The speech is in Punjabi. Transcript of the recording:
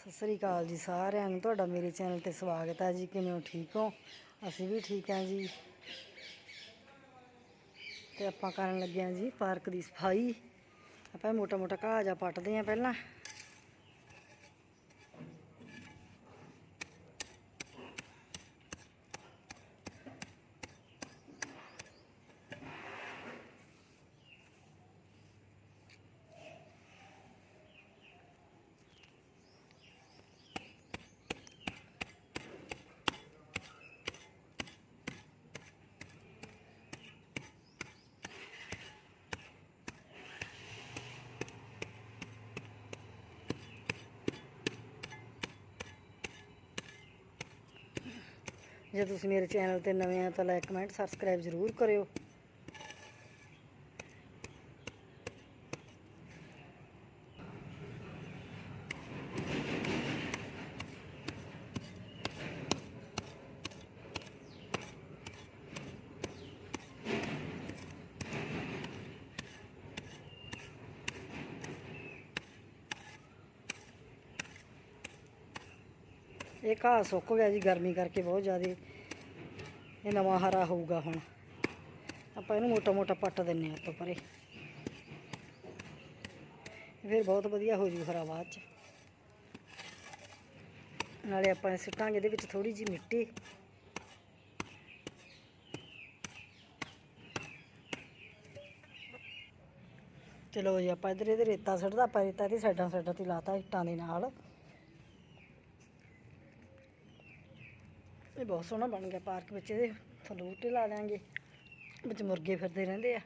ਸਤਿ ਸ੍ਰੀ ਅਕਾਲ ਜੀ ਸਾਰਿਆਂ ਨੂੰ। ਤੁਹਾਡਾ ਮੇਰੇ ਚੈਨਲ ਤੇ ਸਵਾਗਤ ਹੈ ਜੀ। ਕਿਵੇਂ ਹੋ? ਠੀਕ ਹੋ? ਅਸੀਂ ਵੀ ਠੀਕ ਹਾਂ ਜੀ। ਤੇ ਆਪਾਂ ਕਰਨ ਲੱਗੇ ਹਾਂ ਜੀ ਪਾਰਕ ਦੀ ਸਫ਼ਾਈ। ਆਪਾਂ ਮੋਟਾ ਮੋਟਾ ਘਾਹ ਜਾ ਪੱਟਦੇ ਹਾਂ ਪਹਿਲਾਂ। ਜੇ ਤੁਸੀਂ ਮੇਰੇ ਚੈਨਲ ਤੇ ਨਵੇਂ ਆ ਤਾਂ ਲਾਈਕ ਕਮੈਂਟ ਸਬਸਕ੍ਰਾਈਬ ਜ਼ਰੂਰ ਕਰਿਓ। ਇਹ ਘਾਹ ਸੁੱਕ ਗਿਆ ਜੀ, ਗਰਮੀ ਕਰਕੇ ਬਹੁਤ ਜ਼ਿਆਦਾ। ਇਹ ਨਵਾਂ ਹਰਾ ਹੋਊਗਾ ਹੁਣ। ਆਪਾਂ ਇਹਨੂੰ ਮੋਟਾ ਮੋਟਾ ਪੱਟ ਦਿੰਨੇ ਆ ਤੋਂ ਪਰੇ। ਫਿਰ ਬਹੁਤ ਵਧੀਆ ਹੋ ਜੂ ਹਰਾ ਬਾਅਦ ਚ। ਨਾਲੇ ਆਪਾਂ ਸਿੱਟਾਂਗੇ ਇਹਦੇ ਵਿੱਚ ਥੋੜੀ ਜੀ ਮਿੱਟੀ। ਚਲੋ ਜੀ, ਆਪਾਂ ਇਧਰ ਇਹਦੇ ਰੇਤਾ ਸਿੱਟਦਾ, ਆਪਾਂ ਰੇਤਾ ਦੀ ਸਾਈਡਾਂ ਸਾਈਡਾਂ ਤੇ ਲਾਤਾ ਇੱਟਾਂ ਦੇ ਨਾਲ। ਇਹ ਬਹੁਤ ਸੋਹਣਾ ਬਣ ਗਿਆ, ਪਾਰਕ ਵਿੱਚ ਇਹਦੇ ਥੱਲੇ ਬੂਟੇ ਲਾ ਲਾਂਗੇ ਵਿੱਚ ਮੁਰਗੇ ਫਿਰਦੇ ਰਹਿੰਦੇ ਆ।